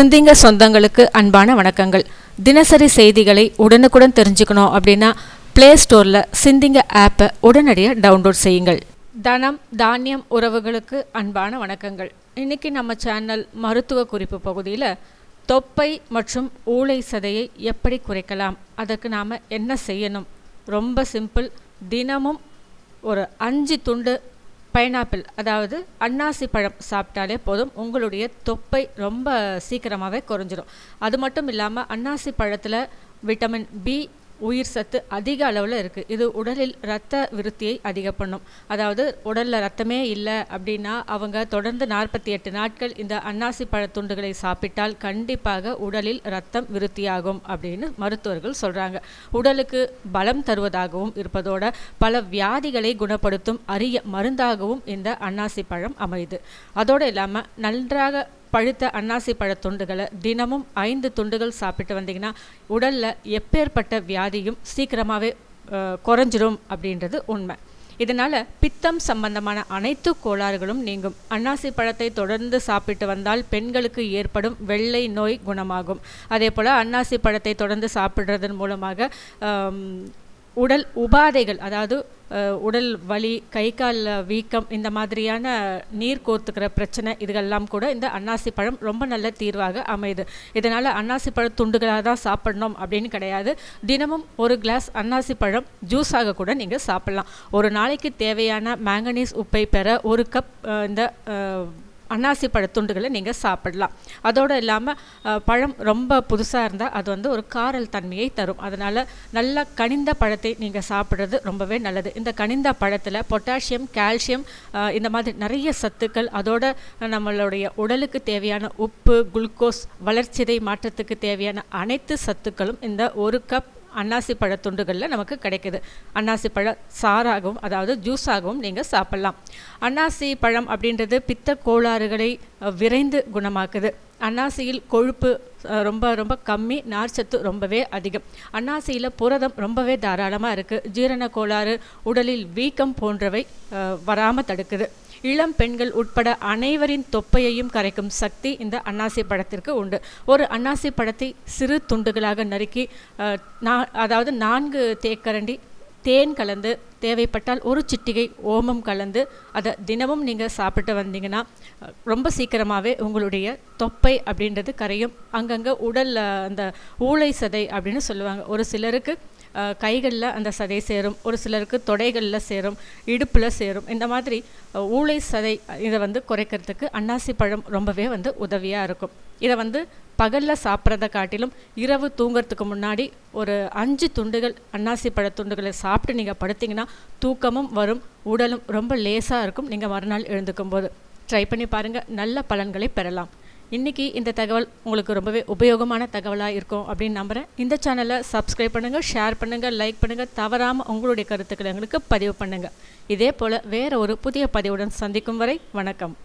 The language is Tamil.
சிந்திங்க சொந்தங்களுக்கு அன்பான வணக்கங்கள். தினசரி செய்திகளை உடனுக்குடன் தெரிஞ்சுக்கணும் அப்படின்னா ப்ளே ஸ்டோரில் சிந்திங்க ஆப்பை உடனடியாக டவுன்லோட் செய்யுங்கள். தனம் தானியம் உறவுகளுக்கு அன்பான வணக்கங்கள். இன்னைக்கு நம்ம சேனல் மருத்துவ குறிப்பு பகுதியில் தொப்பை மற்றும் ஊளை சதையை எப்படி குறைக்கலாம்? அதற்கு நாம் என்ன செய்யணும்? ரொம்ப சிம்பிள் தினமும் ஒரு அஞ்சு துண்டு பைனாப்பிள் அதாவது அன்னாசி பழம் சாப்பிட்டாலே போதும். உங்களுடைய தொப்பை ரொம்ப சீக்கிரமாகவே குறைஞ்சிரும். அது மட்டும் இல்லாமல் அன்னாசி பழத்தில் விட்டமின் பி உயிர் சத்து அதிக அளவில் இருக்குது இது உடலில் இரத்த விருத்தியை அதிக பண்ணும் அதாவது உடலில் ரத்தமே இல்லை அப்படின்னா அவங்க தொடர்ந்து நாற்பத்தி எட்டு நாட்கள் இந்த அன்னாசி பழத்துண்டுகளை சாப்பிட்டால் கண்டிப்பாக உடலில் ரத்தம் விருத்தியாகும் அப்படின்னு மருத்துவர்கள் சொல்கிறாங்க உடலுக்கு பலம் தருவதாகவும் இருப்பதோட பல வியாதிகளை குணப்படுத்தும் அரிய மருந்தாகவும் இந்த அன்னாசி பழம் அமையுது. அதோடு இல்லாமல் நன்றாக பழுத்த அன்னாசி பழத்துண்டுகளை தினமும் ஐந்து துண்டுகள் சாப்பிட்டு வந்தீங்கன்னா உடலில் எப்பேற்பட்ட வியாதியும் சீக்கிரமாகவே குறைஞ்சிரும் அப்படின்றது உண்மை. இதனால் பித்தம் சம்பந்தமான அனைத்து கோளாறுகளும் நீங்கும். அன்னாசி பழத்தை தொடர்ந்து சாப்பிட்டு வந்தால் பெண்களுக்கு ஏற்படும் வெள்ளை நோய் குணமாகும். அதே போல் அன்னாசி பழத்தை தொடர்ந்து சாப்பிட்றதன் மூலமாக உடல் உபாதைகள் அதாவது உடல் வலி கை கால் வீக்கம் இந்த மாதிரியான நீர் கோர்த்துக்கிற பிரச்சனை இதுகெல்லாம் கூட இந்த அன்னாசி பழம் ரொம்ப நல்ல தீர்வாக அமையுது. இதனால் அன்னாசி பழ துண்டுகளாக தான் சாப்பிடணும் அப்படின்னு கிடையாது. தினமும் ஒரு கிளாஸ் அன்னாசி பழம் ஜூஸாக கூட நீங்கள் சாப்பிட்லாம். ஒரு நாளைக்கு தேவையான மேங்கனீஸ் உப்பை பெற ஒரு கப் இந்த அன்னாசி பழத்துண்டுகளை நீங்கள் சாப்பிடலாம். அதோடு இல்லாமல் பழம் ரொம்ப புதுசாக இருந்தால் அது வந்து ஒரு காரல் தன்மையை தரும். அதனால் நல்ல கனிந்த பழத்தை நீங்கள் சாப்பிட்றது ரொம்பவே நல்லது. இந்த கனிந்த பழத்தில் பொட்டாசியம் கால்சியம் இந்த மாதிரி நிறைய சத்துக்கள் அதோட நம்மளுடைய உடலுக்கு தேவையான உப்பு குளுக்கோஸ் வளர்ச்சிதை மாற்றத்துக்கு தேவையான அனைத்து சத்துக்களும் இந்த ஒரு கப் அன்னாசி பழத்துண்டுகளில் நமக்கு கிடைக்குது. அன்னாசி பழ சாறாகவும் அதாவது ஜூஸாகவும் நீங்கள் சாப்பிட்லாம். அன்னாசி பழம் அப்படின்றது பித்த கோளாறுகளை விரைந்து குணமாக்குது. அன்னாசியில் கொழுப்பு ரொம்ப ரொம்ப கம்மி நார்ச்சத்து ரொம்பவே அதிகம். அன்னாசியில் புரதம் ரொம்பவே தாராளமாக இருக்குது ஜீரண கோளாறு உடலில் வீக்கம் போன்றவை வராமல் தடுக்குது. இளம் பெண்கள் உட்பட அனைவரின் தொப்பையையும் கரைக்கும் சக்தி இந்த அன்னாசி பழத்திற்கு உண்டு. ஒரு அன்னாசி பழத்தை சிறு துண்டுகளாக நறுக்கி அதாவது நான்கு தேக்கரண்டி தேன் கலந்து தேவைப்பட்டால் ஒரு சிட்டிகை ஓமம் கலந்து அதை தினமும் நீங்கள் சாப்பிட்டு வந்தீங்கன்னா ரொம்ப சீக்கிரமாகவே உங்களுடைய தொப்பை அப்படின்றது கரையும். அங்கங்கே உடலில் அந்த ஊளை சதை அப்படின்னு சொல்லுவாங்க. ஒரு சிலருக்கு கைகளில் அந்த சதை சேரும் ஒரு சிலருக்கு தொடைகளில் சேரும் இடுப்பில் சேரும். இந்த மாதிரி ஊளை சதை இதை வந்து குறைக்கிறதுக்கு அன்னாசி பழம் ரொம்பவே வந்து உதவியாக இருக்கும். இதை வந்து பகலில் சாப்பிட்றத காட்டிலும் இரவு தூங்கிறதுக்கு முன்னாடி ஒரு அஞ்சு துண்டுகள் அன்னாசி பழ துண்டுகளை சாப்பிட்டு நீங்கள் படுத்திங்கன்னா தூக்கமும் வரும் உடலும் ரொம்ப லேசாக இருக்கும். நீங்கள் மறுநாள் எழுந்துக்கும் போது ட்ரை பண்ணி பாருங்கள் நல்ல பலன்களை பெறலாம். இன்றைக்கி இந்த தகவல் உங்களுக்கு ரொம்பவே உபயோகமான தகவலாக இருக்கும் அப்படின்னு நம்புகிறேன் இந்த சேனலை சப்ஸ்கிரைப் பண்ணுங்கள் ஷேர் பண்ணுங்கள் லைக் பண்ணுங்கள் தவறாமல் உங்களுடைய கருத்துக்களை எங்களுக்கு பதிவு பண்ணுங்கள் இதே போல் வேறு ஒரு புதிய பதிவுடன் சந்திக்கும் வரை வணக்கம்.